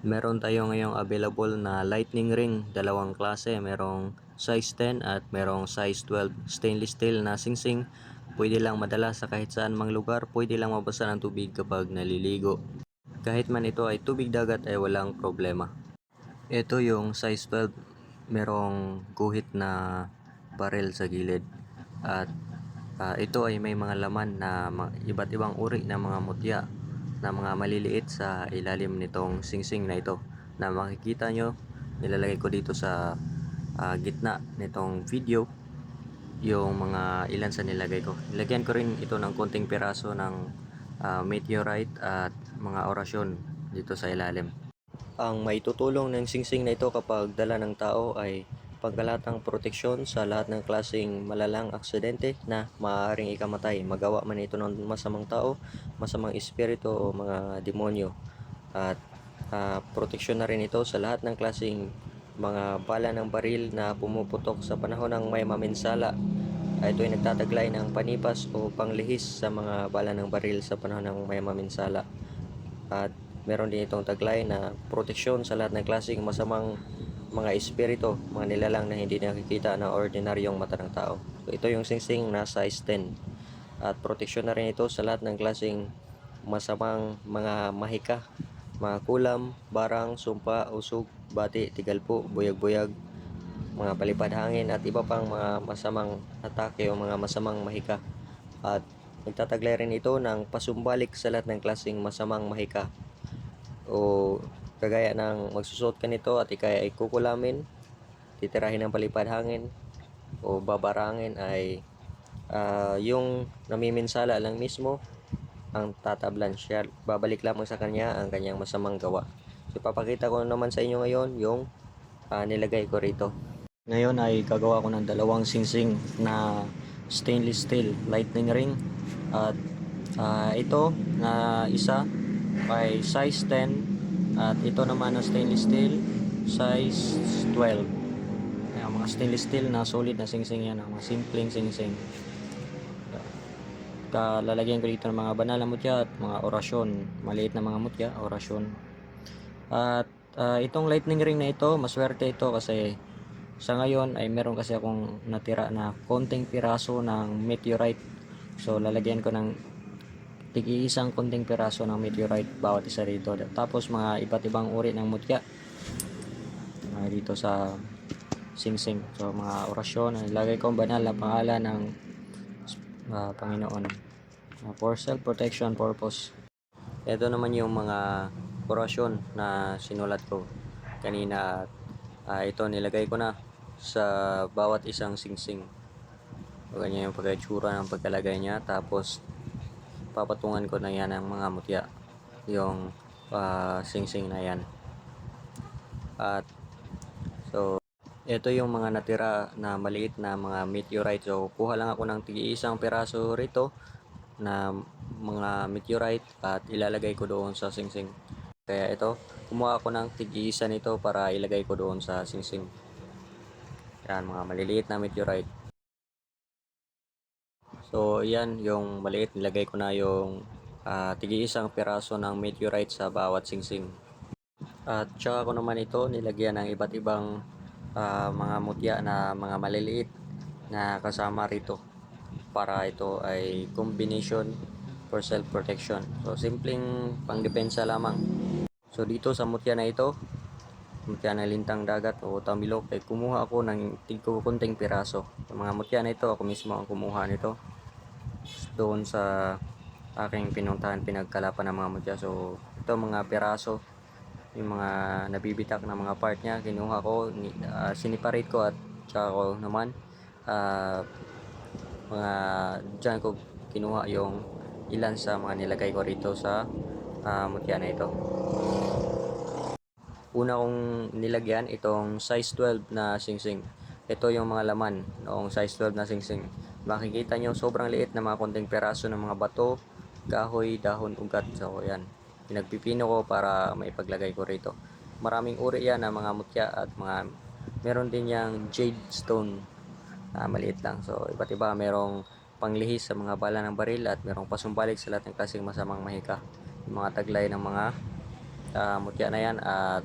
Meron tayo ngayong available na lightning ring, dalawang klase. Merong size 10 at merong size 12 stainless steel na singsing. Pwede lang madala sa kahit saan mang lugar, pwede lang mabasa ng tubig kapag naliligo. Kahit man ito ay tubig dagat ay walang problema. Ito yung size 12, merong guhit na barrel sa gilid. At ah, ito ay may mga laman na iba't ibang uri ng mga mutya na mga maliliit sa ilalim nitong singsing na ito na makikita nyo nilalagay ko dito sa ah, gitna nitong video yung mga ilan sa nilagay ko. Nilagyan ko rin ito ng konting piraso ng ah, meteorite at mga orasyon dito sa ilalim. Ang maitutulong ng singsing na ito kapag dala ng tao ay pagkalatang proteksyon sa lahat ng klaseng malalang aksidente na maaaring ikamatay. Magawa man ito ng masamang tao, masamang espiritu o mga demonyo. At ah, proteksyon na rin ito sa lahat ng klaseng mga bala ng baril na pumuputok sa panahon ng may maminsala. Ay ito ay nagtataglay ng panipas o panglihis sa mga bala ng baril sa panahon ng may maminsala. At meron din itong taglay na proteksyon sa lahat ng klaseng masamang mga espiritu, mga nilalang na hindi nakikita ng ordinaryong mata ng tao. So, ito yung singsing na size 10. At proteksyon na rin ito sa lahat ng klaseng masamang mga mahika, mga kulam, barang, sumpa, usog, bati, tigalpo, buyag-buyag, mga palipad hangin at iba pang mga masamang atake o mga masamang mahika. At nagtataglay rin ito ng pasumbalik sa lahat ng klaseng masamang mahika o kagaya ng magsusot ka nito at ikay ay kukulamin, titirahin ng palipad hangin o babarangin ay ah, yung namiminsala lang mismo ang tatablan siya. Babalik lamang sa kanya ang kanyang masamang gawa. So, papakita ko naman sa inyo ngayon yung ah, nilagay ko rito. Ngayon ay gagawa ko ng dalawang singsing na stainless steel lightning ring at ah, ito na isa ay size 10 at ito naman na stainless steel size 12 Ayan, mga stainless steel na solid na singsing yan mga simpleng singsing. Kalalagyan ko dito ng mga banal na mutya at mga orasyon. Maliit na mga mutya orasyon. At ah, itong lightning ring na ito maswerte ito kasi sa ngayon ay meron kasi akong natira na konting piraso ng meteorite. So lalagyan ko ng tigi isang konting piraso ng meteorite bawat isa dito. Tapos mga iba't ibang uri ng mutya mga dito sa singsing. So mga orasyon, ilagay ko ang banal na pangalan ng ah, Panginoon Ah, for self protection purpose. Ito naman yung mga orasyon na sinulat ko kanina at ah, ito nilagay ko na sa bawat isang singsing. So, ganyan yung pagkaitsura ng pagkalagay niya. Tapos, papatungan ko na yan ng mga mutya. Yung ah, singsing na yan. At so ito yung mga natira na maliit na mga meteorite. So kuha lang ako ng tigi isang piraso rito na mga meteorite at ilalagay ko doon sa singsing. Kaya ito kumuha ako ng tigi isa nito para ilagay ko doon sa singsing. Yan mga maliliit na meteorite So, yan yung maliit. Nilagay ko na yung ah, tigi isang piraso ng meteorite sa bawat singsing. At tsaka ko naman ito nilagyan ng iba't ibang ah, mga mutya na mga maliliit na kasama rito para ito ay combination for self-protection. So, simpleng pangdepensa lamang. So, dito sa mutya na ito, mutya na lintang dagat o tamilok, ay kumuha ako ng tigko kunting piraso. Sa mga mutya na ito, ako mismo ang kumuha nito doon sa aking pinuntahan pinagkalapan ng mga mutya. So, ito mga piraso, yung mga nabibitak na mga part niya, kinuha ko, ni, ah, siniparate ko at tsaka ko naman, ah, mga dyan ko kinuha yung ilan sa mga nilagay ko rito sa ah, mutya na ito. Una kong nilagyan itong size 12 na singsing. Ito yung mga laman noong size 12 na singsing. Makikita nyo sobrang liit na mga konting peraso ng mga bato, kahoy, dahon, ugat. So yan, pinagpipino ko para maipaglagay ko rito. Maraming uri yan ng mga mutya at mga meron din yung jade stone na maliit lang. So iba't iba merong panglihis sa mga bala ng baril at merong pasumbalik sa lahat ng klaseng masamang mahika. Yung mga taglay ng mga ah, mutya na yan at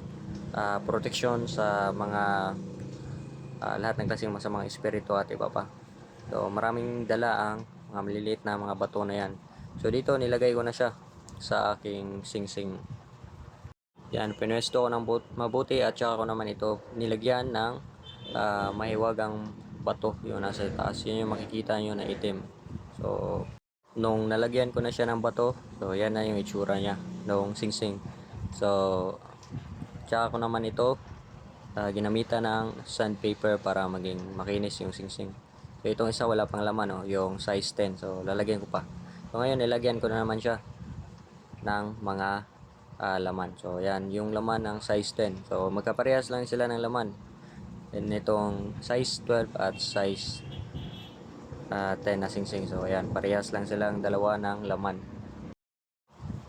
ah, proteksyon sa mga ah, lahat ng klaseng masamang espiritu at iba pa. So maraming dala ang mga maliliit na mga bato na yan. So dito nilagay ko na siya sa aking singsing. Yan, pinwesto ko ng but- mabuti at saka ko naman ito nilagyan ng ah, mahiwagang bato yung nasa taas. Yun yung makikita nyo na itim. So, nung nalagyan ko na siya ng bato, so yan na yung itsura niya nung singsing. So, tsaka ko naman ito ah, ginamitan ng sandpaper para maging makinis yung singsing. So, itong isa wala pang laman, oh, yung size 10. So, lalagyan ko pa. So, ngayon, nilagyan ko na naman siya ng mga ah, laman. So, yan, yung laman ng size 10. So, magkaparehas lang sila ng laman. And itong size 12 at size ah, 10 na singsing. So, ayan, parehas lang silang dalawa ng laman.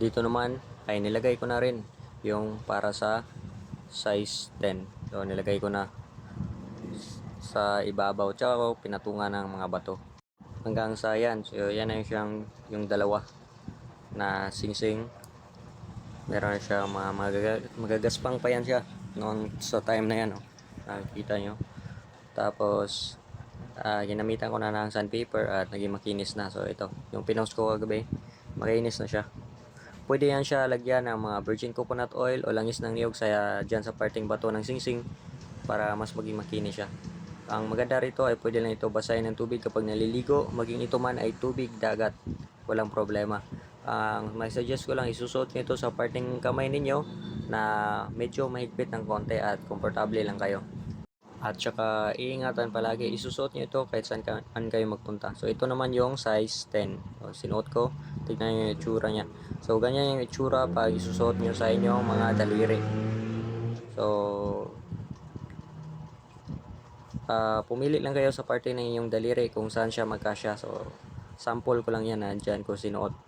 Dito naman, ay nilagay ko na rin yung para sa size 10. So, nilagay ko na sa ibabaw. Tsaka ko pinatungan ng mga bato. Hanggang sa yan. So, yan yung siyang yung dalawa na singsing. Meron siya mga magaga- magagaspang pa yan siya noon sa time na yan. Oh. Nakikita nyo. Tapos, ah, ginamitan ko na ng sandpaper at naging makinis na. So, ito. Yung pinost ko kagabi, makinis na siya. Pwede yan siya lagyan ng mga virgin coconut oil o langis ng niyog sa dyan sa parting bato ng singsing para mas maging makinis siya. Ang maganda rito ay pwede lang ito basahin ng tubig kapag naliligo. Maging ito man ay tubig, dagat. Walang problema. Ang may suggest ko lang isusuot nyo ito sa parting kamay ninyo na medyo mahigpit ng konti at komportable lang kayo. At saka iingatan palagi, isusuot nyo ito kahit saan, ka, kayo magpunta. So ito naman yung size 10. So, sinuot ko, tignan nyo yung itsura niya. So ganyan yung itsura pag isusuot nyo sa inyong mga daliri. So ah pumili lang kayo sa parte ng inyong daliri kung saan siya magkasya. So sample ko lang yan na dyan ko sinuot.